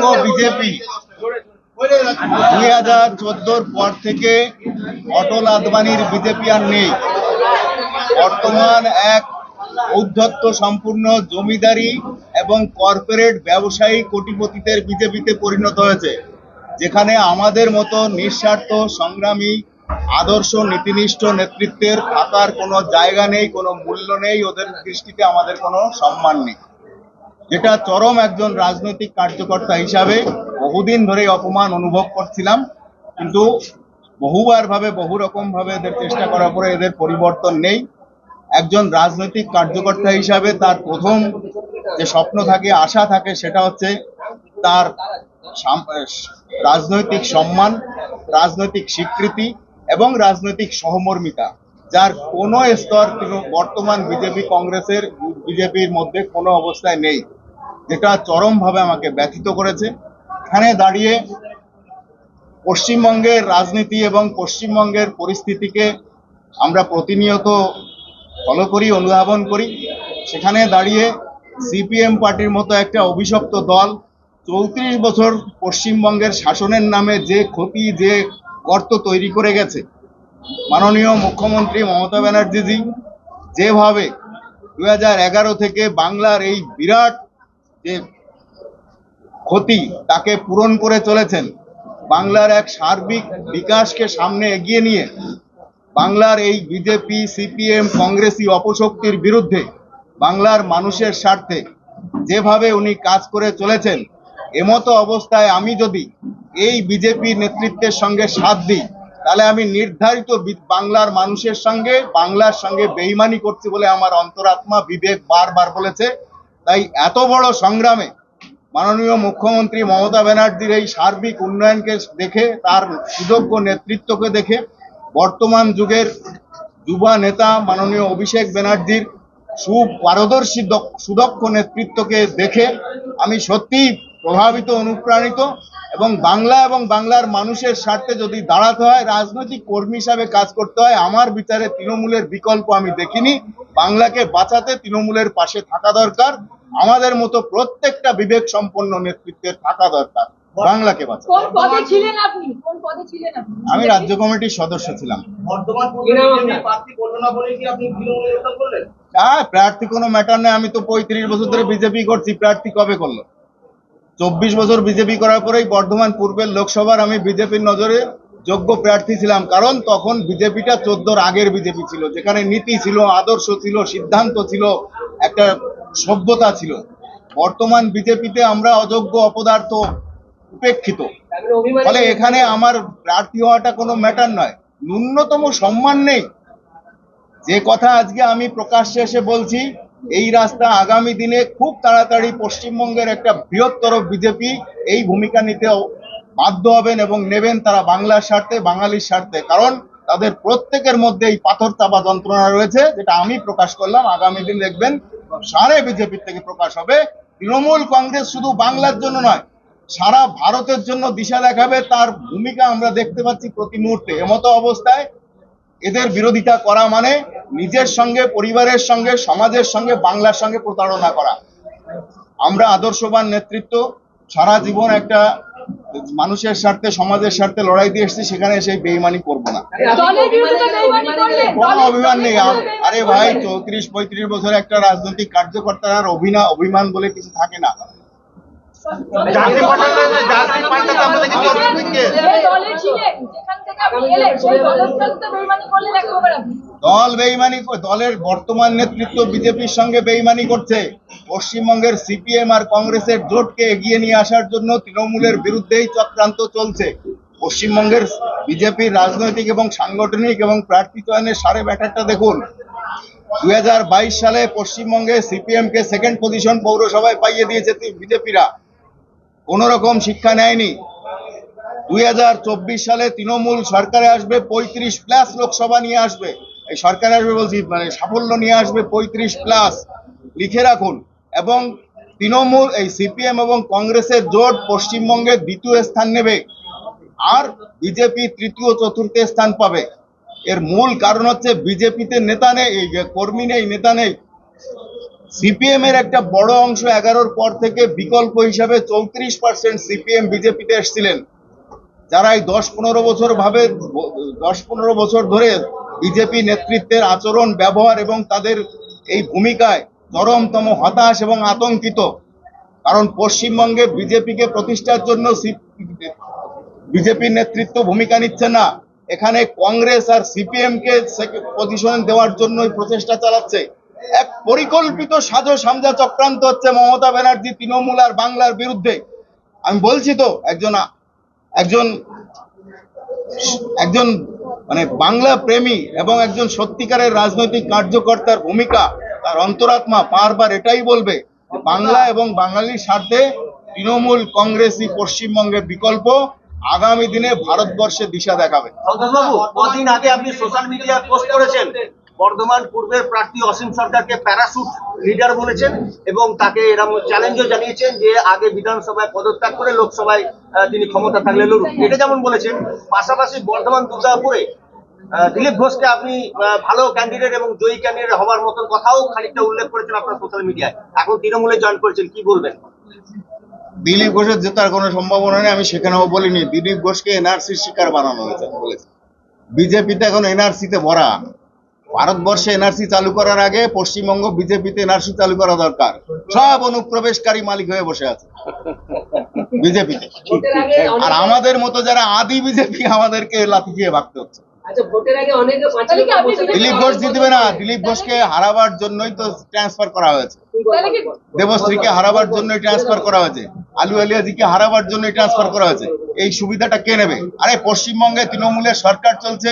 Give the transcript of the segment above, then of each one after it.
Paschimbanga BJP. দুই হাজার চোদ্দোর পর থেকে অটল আদবানির বিজেপি আর নেই। বর্তমান এক ঔদ্ধত্য সম্পূর্ণ জমিদারি এবং কর্পোরেট ব্যবসায়ী কোটিপতিদের বিজেপিতে পরিণত হয়েছে, যেখানে আমাদের মতো নিঃস্বার্থ, সংগ্রামী, আদর্শ, নীতিনিষ্ঠ নেতৃত্বের থাকার কোনো জায়গা নেই, কোনো মূল্য নেই, ওদের দৃষ্টিতে আমাদের কোনো সম্মান নেই। যেটা চরম একজন রাজনৈতিক কার্যকর্তা হিসাবে বহুদিন ধরে অপমান অনুভব করছিলাম, কিন্তু বহুবার ভাবে, বহু রকম ভাবে এদের চেষ্টা করার পরে এদের পরিবর্তন নেই। একজন রাজনৈতিক কার্যকর্তা হিসাবে তার প্রথম যে স্বপ্ন থাকে, আশা থাকে, সেটা হচ্ছে তার রাজনৈতিক সম্মান, রাজনৈতিক স্বীকৃতি এবং রাজনৈতিক সহমর্মিতা, যার কোনো স্তর বর্তমান বিজেপি কংগ্রেসের, বিজেপির মধ্যে কোনো অবস্থায় নেই। যেটা চরমভাবে আমাকে ব্যথিত করেছে। এখানে দাঁড়িয়ে পশ্চিমবঙ্গের রাজনীতি এবং পশ্চিমবঙ্গের পরিস্থিতিকে আমরা প্রতিনিয়ত ফলো করি, অনুধাবন করি। সেখানে দাঁড়িয়ে সিপিএম পার্টির মতো একটা অভিশপ্ত দল চৌত্রিশ বছর পশ্চিমবঙ্গের শাসনের নামে যে ক্ষতি, যে গর্ত তৈরি করে গেছে। মাননীয় মুখ্যমন্ত্রী মমতা ব্যানার্জিজি, যেভাবে দু থেকে বাংলার এই বিরাট যে ক্ষতি তাকে পূরণ করে চলেছেন, বাংলার এক সার্বিক বিকাশকে সামনে এগিয়ে নিয়ে বাংলার এই বিজেপি, সিপিএম কংগ্রেসি অপশক্তির বিরুদ্ধে বাংলার মানুষের স্বার্থে যেভাবে উনি কাজ করে চলেছেন, এমতো অবস্থায় আমি যদি এই বিজেপি নেতৃত্বের সঙ্গে সাথ দিই, তাহলে আমি নির্ধারিত বাংলার মানুষের সঙ্গে, বাংলার সঙ্গে বেইমানি করছি বলে আমার অন্তরাত্মা বিবেক বারবার বলেছে। তাই এত বড় সংগ্রামে মাননীয় মুখ্যমন্ত্রী মমতা ব্যানার্জির এই সার্বিক উন্নয়নকে দেখে, তার সুযোগ্য নেতৃত্বকে দেখে, বর্তমান যুগের যুবা নেতা মাননীয় অভিষেক ব্যানার্জির সুপারদর্শী দক্ষ- সুদক্ষ নেতৃত্বকে দেখে আমি সত্যি প্রভাবিত অনুপ্রাণিত এবং বাংলা এবং বাংলার মানুষের স্বার্থে যদি দাঁড়াতে হয় রাজনৈতিক কর্মী হিসাবে কাজ করতে হয় আমার বিচারে তৃণমূলের বিকল্প আমি দেখিনি। বাংলাকে বাঁচাতে তৃণমূলের পাশে থাকা দরকার। আমাদের মতো প্রত্যেকটা বিবেক সম্পন্ন নেতৃত্বের থাকা দরকার। বাংলাকে বাঁচাতে। কোন পদে ছিলেন আপনি? কোন পদে ছিলেন আপনি? আমি রাজ্য কমিটির সদস্য ছিলাম। বর্তমান পূর্বে প্রার্থী করল না বলে কি আপনি তৃণমূলে যোগদান করলেন? হ্যাঁ প্রার্থী কোনো ম্যাটার নেই আমি তো পঁয়ত্রিশ বছর ধরে বিজেপি করছি প্রার্থী কবে করল? চব্বিশ বছর বিজেপি করার পরেই বর্ধমান পূর্বের লোকসভার আমি বিজেপির নজরে যোগ্য প্রার্থী ছিলাম। কারণ তখন বিজেপিটা চোদ্দোর আগের বিজেপি ছিল, যেখানে নীতি ছিল, আদর্শ ছিল, সিদ্ধান্ত ছিল, একটা সভ্যতা ছিল। বর্তমান বিজেপিতে আমরা অযোগ্য, অপদার্থ, উপেক্ষিত। ফলে এখানে আমার প্রার্থী হওয়াটা কোনো ম্যাটার নয়। ন্যূনতম সম্মান নেই। যে কথা আজকে আমি প্রকাশ্যে এসে বলছি এই রাস্তা আগামী দিনে খুব তাড়াতাড়ি পশ্চিমবঙ্গের একটা বৃহত্তর বিজেপি এই ভূমিকা নিতে বাধ্য হবেন এবং নেবেন তারা বাংলার স্বার্থে, বাঙালির স্বার্থে। কারণ তাদের প্রত্যেকের মধ্যে এই পাথর চাপা যন্ত্রণা রয়েছে, যেটা আমি প্রকাশ করলাম। আগামী দিন দেখবেন সারে বিজেপির থেকে প্রকাশ হবে। তৃণমূল কংগ্রেস শুধু বাংলার জন্য নয়, সারা ভারতের জন্য দিশা দেখাবে। তার ভূমিকা আমরা দেখতে পাচ্ছি প্রতি মুহূর্তে। এমতো অবস্থায় এদের বিরোধিতা করা মানে নিজের সঙ্গে পরিবারের সঙ্গে সমাজের সঙ্গে বাংলার সঙ্গে প্রতারণা করা। আমরা আদর্শবান নেতৃত্ব সারা জীবন একটা মানুষের স্বার্থে সমাজের স্বার্থে লড়াই দিয়ে এসেছি সেখানে সেই বেইমানি করব না। কোনো অভিমান নেই। আরে ভাই চৌত্রিশ পঁয়ত্রিশ বছর একটা রাজনৈতিক কার্যকর্তার আর অভিনা অভিমান বলে কিছু থাকে না। জাতীয় পার্টিতে জাতীয় পার্টিতে আমরা দেখি চতুর্দিকে যে দলে ছিলেন যেখান থেকে আপনি এলেন সেই দলের বিরুদ্ধে বেইমানি করলেন একেবারে আপনি। দল বেইমানি দলের বর্তমান নেতৃত্ব বিজেপির সঙ্গে বেইমানি করছে। পশ্চিমবঙ্গের সিপিএম আর কংগ্রেসের জোটকে এগিয়ে নিয়ে আসার জন্য তৃণমূলের বিরুদ্ধেই চক্রান্ত চলছে। পশ্চিমবঙ্গের বিজেপির রাজনৈতিক এবং সাংগঠনিক এবং প্রার্থী চয়নের সারে ব্যাটারটা দেখুন। দু হাজার বাইশ সালে পশ্চিমবঙ্গে সিপিএম কে সেকেন্ড পজিশন পৌরসভায় পাইয়ে দিয়েছে বিজেপিরা। কোন রকম শিক্ষা নেয়নি। দুই হাজার চব্বিশ সালে তৃণমূল সরকারে আসবে, পঁয়ত্রিশ প্লাস লোকসভা নিয়ে আসবে। এই সরকারে আসবে বলছি মানে সাফল্য নিয়ে আসবে পঁয়ত্রিশ প্লাস। লিখে রাখুন। এবং তৃণমূল, এই সিপিএম এবং কংগ্রেসের জোট পশ্চিমবঙ্গে দ্বিতীয় স্থান নেবে। আর বিজেপি তৃতীয়, চতুর্থ স্থান পাবে। এর মূল কারণ হচ্ছে বিজেপিতে নেতা নেই কর্মী নেই, নেতা নেই। সিপিএম এর একটা বড় অংশ এগারোর পর থেকে বিকল্প হিসাবে চৌত্রিশ পার্সেন্ট সিপিএম বিজেপিতে এসেছিলেন। যারা এই দশ পনেরো বছর ভাবে, দশ পনেরো বছর ধরে বিজেপি নেতৃত্বের আচরণ, ব্যবহার এবং তাদের এই ভূমিকায় চরমতম হতাশ এবং আতঙ্কিত। কারণ পশ্চিমবঙ্গে বিজেপিকে প্রতিষ্ঠার জন্য বিজেপির নেতৃত্ব ভূমিকা নিচ্ছে না। এখানে কংগ্রেস আর সিপিএম কে পজিশন দেওয়ার জন্য প্রচেষ্টা চালাচ্ছে। এক পরিকল্পিত সাজো সামজা চক্রান্ত হচ্ছে মমতা ব্যানার্জি, তৃণমূল আর বাংলার বিরুদ্ধে। আমি বলছি তো, একজন একজন একজন মানে বাংলা প্রেমী এবং একজন সত্যিকারের রাজনৈতিক কার্যকর্তার ভূমিকা, তার অন্তরাত্মা বারবার এটাই বলবে বাংলা এবং বাঙালির স্বার্থে তৃণমূল, কংগ্রেসই পশ্চিমবঙ্গের বিকল্প। আগামী দিনে ভারতবর্ষে দিশা দেখাবে। আগে আপনি সোশ্যাল মিডিয়ায় পোস্ট করেছেন। বর্ধমান পূর্বের প্রার্থী অসীম সরকারকে প্যারাশুট লিডার বলেছেন এবং তাকে এরকম চ্যালেঞ্জও জানিয়েছেন যে আগে বিধানসভায় পদত্যাগ করে লোকসভায় তিনি ক্ষমতা থাকলে লড়ুন এটা যেমন বলেছেন, পাশাপাশি বর্ধমান দুর্গাপুরে দিলীপ ঘোষকে আপনি ভালো ক্যান্ডিডেট এবং জয়ী ক্যান্ডিডেট হওয়ার মতন কথাও খানিকটা উল্লেখ করেছেন আপনার সোশ্যাল মিডিয়ায় এখন তৃণমূলে জয়েন করেছেন, কি বলবেন? দিলীপ ঘোষের জেতার কোনো সম্ভাবনা নেই, আমি সেখানেও বলিনি। দিলীপ ঘোষকে এনআরসির শিকার বানানো হয়েছে, বলেছে। বিজেপিতে এখন এনআরসিতে ভরা। ভারতবর্ষে এনআরসি চালু করার আগে পশ্চিমবঙ্গ বিজেপিতে এনআরসি চালু করা দরকার। সব অনুপ্রবেশকারী মালিক হয়ে বসে আছে বিজেপিতে। আর আমাদের মতো যারা আদি বিজেপি আমাদেরকে লাথি দিয়ে ভাগতে হচ্ছে। আচ্ছা দিলীপ ঘোষ জিতবে না। দিলীপ ঘোষকে হারাবার জন্যই তো ট্রান্সফার করা হয়েছে। তাহলে কি দেবশ্রীকে হারাবার জন্যই ট্রান্সফার করা হয়েছে। আলু আলিয়াজিকে হারাবার জন্যই ট্রান্সফার করা হয়েছে। এই সুবিধাটা কে নেবে? আরে পশ্চিমবঙ্গে তৃণমূলের সরকার চলছে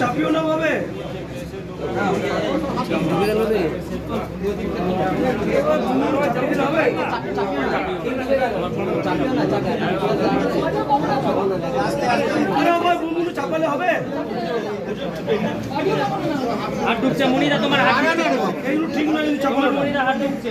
চাপিও না ভাবে চাপালে হবে হাত ঢুকছে মনিরা তোমার হাত এইগুলো ঠিক নয় চাপালে মনিরা হাত ঢুকছে।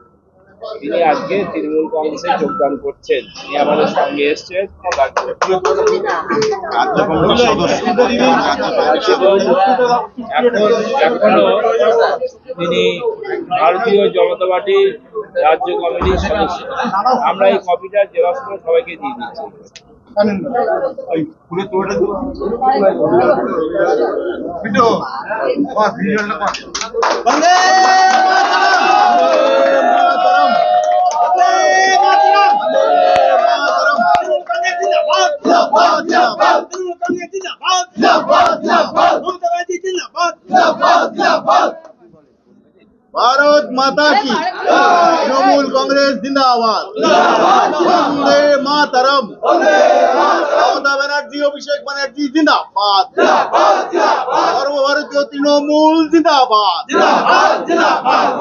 তিনি আজকে তৃণমূল কংগ্রেসে যোগদান করছেন। তিনি আমাদের সঙ্গে এসছেন। এখন তিনি ভারতীয় জনতা পার্টির রাজ্য কমিটির সদস্য। আমরা এই কপিটা জেরক্স করে সবাইকে দিয়ে দিচ্ছি। ভারত মাতা কি? তৃণমূল কংগ্রেস জিন্দাবাদ। বন্দে মাতরম। মমতা ব্যানার্জি অভিষেক ব্যানার্জি জিন্দাবাদ। সর্বভারতীয় তৃণমূল জিন্দাবাদ।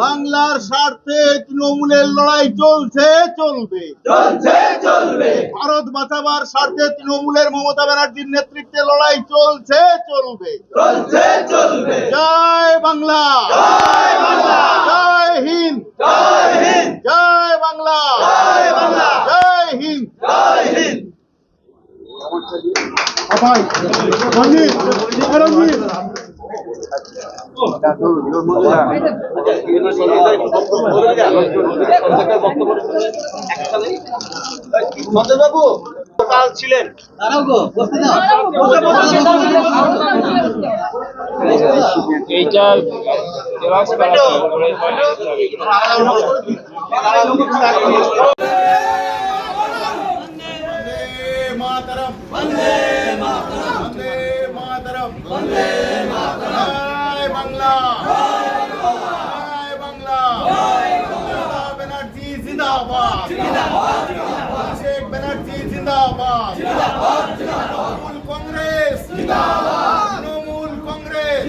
বাংলার স্বার্থে তৃণমূলের লড়াই চলছে চলবে। চলছে চলবে। ভারত বাঁচাবার স্বার্থে তৃণমূলের মমতা ব্যানার্জির নেতৃত্বে লড়াই চলছে চলবে। জয় বাংলা। জয় হিন্দ। জয় বাংলা। জয় হিন্দ। সন্তোষবাবু কাল ছিলেন এইটা জেরক্স করা হবে। মাতরম বন্দে মাতরম বন্দে মাতরম বন্দে বাংলা বাংলা। ব্যানার্জি জিন্দাবাদ শেখ ব্যানার্জি জিন্দাবাদ। তৃণমূল কংগ্রেস। তৃণমূল কংগ্রেস।